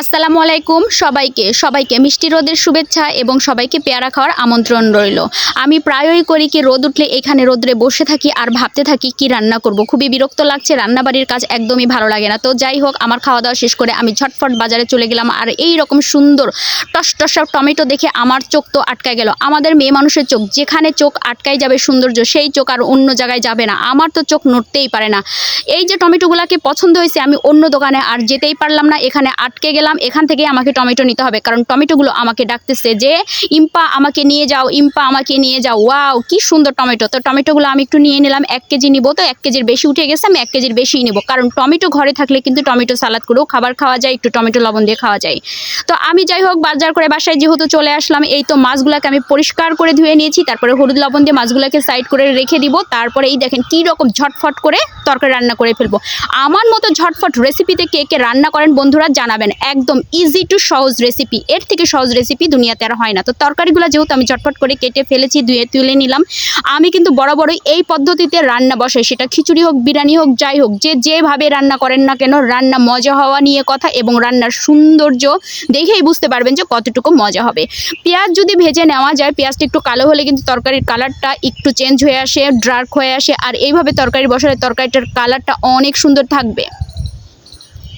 আসসালামু আলাইকুম সবাইকে। সবাইকে মিষ্টি রোদের শুভেচ্ছা এবং সবাইকে পেয়ারা খাওয়ার আমন্ত্রণ রইল। আমি প্রায়ই করি কি রোদ উঠলে এখানে রোদ্রে বসে থাকি আর ভাবতে থাকি কি রান্না করব। খুবই বিরক্ত লাগছে, রান্নাবাড়ির কাজ একদমই ভালো লাগে না। তো যাই হোক, আমার খাওয়া দাওয়া শেষ করে আমি ঝটফট বাজারে চলে গেলাম আর এই রকম সুন্দর টস টসা টমেটো দেখে আমার চোখ তো আটকায় গেল। আমাদের মেয়ে মানুষের চোখ, যেখানে চোখ আটকায় যাবে সৌন্দর্য, সেই চোখ আর অন্য জায়গায় যাবে না। আমার তো চোখ নড়তেই পারে না। এই যে টমেটোগুলোকে পছন্দ হয়েছে আমি অন্য দোকানে আর যেতেই পারলাম না, এখানে আটকে গেলাম এখান থেকে আমাকে টমেটো নিতে হবে। কারণ টমেটোগুলো আমাকে ডাকতেছে যে, ইম্পা, আমাকে নিয়ে যাও, ইম্পা, আমাকে নিয়ে যাও। ওয়াও, কি সুন্দর টমেটো। তো টমেটোগুলো আমি একটু নিয়ে নিলাম, এক কেজি নিব তো, এক কেজির বেশি উঠে গেছে, আমি এক কেজির বেশিই নিব। কারণ টমেটো ঘরে থাকলে কিন্তু টমেটো সালাদ করেও খাবার খাওয়া যায়, একটু টমেটো লবণ দিয়ে খাওয়া যায়। তো আমি যাই হোক, বাজার করে বাসায় যেহেতু চলে আসলাম, এই তো মাছগুলোকে আমি পরিষ্কার করে ধুয়ে নিয়েছি, তারপরে হলুদ লবণ দিয়ে মাছগুলোকে সাইড করে রেখে দিব, তারপরে এই দেখেন কী রকম ঝটফট করে তরকারি রান্না করে ফেলব। আমার মতো ঝটফট রেসিপিতে কে কে রান্না করেন বন্ধুরা জানাবেন একদম ইজি টু সহজ রেসিপি এর থেকে সহজ রেসিপি দুনিয়াতে আর হয় না। তো তরকারিগুলো যেহেতু আমি ঝটফট করে কেটে ফেলেছি, ধুয়ে তুলে নিলাম, আমি কিন্তু বরাবরই এই পদ্ধতিতে রান্না বসাই। সেটা খিচুড়ি হোক, বিরিয়ানি হোক, যাই হোক, যে যেভাবে রান্না করেন না কেন, রান্না মজা হওয়া নিয়ে কথা এবং রান্নার সৌন্দর্য দেখেই বুঝতে পারবেন যে কতটুকু মজা হবে। পেঁয়াজ যদি ভেজে নেওয়া যায়, পেঁয়াজটা একটু কালো হলে কিন্তু তরকারির কালারটা একটু চেঞ্জ হয়ে আসে ডার্ক হয়ে আসে। আর এইভাবে তরকারি বসালে তরকারিটার কালারটা অনেক সুন্দর থাকবে।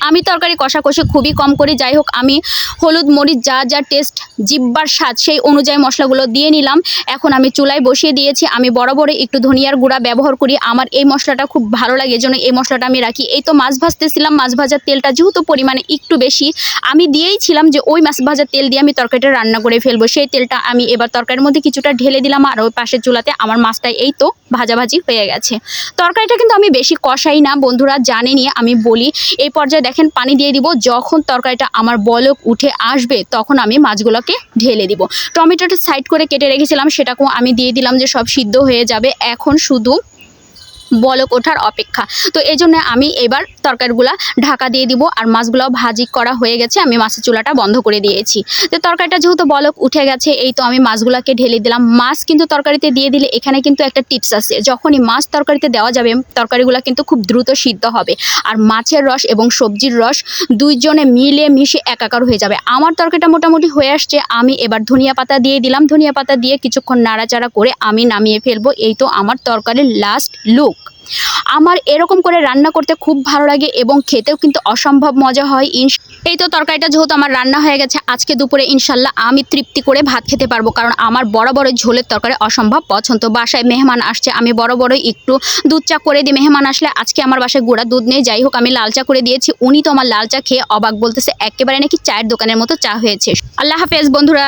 আমি তরকারি কষাকষি খুবই কম করি, যাই হোক আমি হলুদ মরিচ যা যা টেস্ট জিব্বার স্বাদ সেই অনুযায়ী মশলাগুলো দিয়ে নিলাম। এখন আমি চুলায় বসিয়ে দিয়েছি, আমি বরাবর একটু ধনিয়ার গুঁড়া ব্যবহার করি, আমার এই মশলাটা খুব ভালো লাগে এজন্য এই মশলাটা আমি রাখি। এই তো মাছ ভাজতেছিলাম, মাছ ভাজার তেলটা যেহেতু পরিমাণে একটু বেশি, আমি দিয়েইছিলাম যে ওই মাছ ভাজার তেল দিয়ে আমি তরকারিটা রান্না করে ফেলব। সেই তেলটা আমি এবার তরকারির মধ্যে কিছুটা ঢেলে দিলাম, আর ওই পাশের চুলাতে আমার মাছটা এই তো ভাজাভাজি হয়ে গেছে। তরকারিটা কিন্তু আমি বেশি কষাই না, বন্ধুরা জানেনি আমি বলি, এই পর্যায়ে দেখেন পানি দিয়ে দিব। যখন তরকারিটা আমার বলক উঠে আসবে, তখন আমি মাছগুলোকে ঢেলে দিব। টমেটোটা সাইড করে কেটে রেখেছিলাম, সেটাকেও আমি দিয়ে দিলাম যে সব সিদ্ধ হয়ে যাবে। এখন শুধু বলক ওঠার অপেক্ষা। তো এই জন্য আমি এবার তরকারিগুলা ঢাকা দিয়ে দিব আর মাছগুলাও ভাজি করা হয়ে গেছে, আমি মাছের চুলাটা বন্ধ করে দিয়েছি। তো তরকারিটা যেহেতু বলক উঠে গেছে, এই তো আমি মাছগুলাকে ঢেলে দিলাম। মাছ কিন্তু তরকারিতে দিয়ে দিলে এখানে কিন্তু একটা টিপস আছে, যখনই মাছ তরকারিতে দেওয়া যাবে, তরকারিগুলো কিন্তু খুব দ্রুত সিদ্ধ হবে। আর মাছের রস এবং সবজির রস দুইজনে মিলে মিশে একাকার হয়ে যাবে। আমার তরকারিটা মোটামুটি হয়ে আসছে, আমি এবার ধনিয়া পাতা দিয়ে দিলাম। ধনিয়া পাতা দিয়ে কিছুক্ষণ নাড়াচাড়া করে আমি নামিয়ে ফেলব। এই তো আমার তরকারির লাস্ট লুক আমার এরকম করে রান্না করতে খুব ভালো লাগে এবং খেতেও কিন্তু অসম্ভব মজা হয়। ইন এই তো তরকারিটা যেহেতু আমার রান্না হয়ে গেছে, আজকে দুপুরে ইনশাল্লাহ আমি তৃপ্তি করে ভাত খেতে পারব কারণ আমার বড় বড় ঝোলের তরকারি অসম্ভব পছন্দ। বাসায় মেহমান আসছে, আমি বড় বড় একটু দুধ চা করে দিই। মেহমান আসলে আজকে আমার বাসায় গুঁড়া দুধ নেই, যাই হোক আমি লাল চা করে দিয়েছি। উনি তো আমার লাল চা খেয়ে অবাক বলতেছে, একেবারে নাকি চায়ের দোকানের মতো চা হয়েছে। আল্লাহ হাফেজ বন্ধুরা।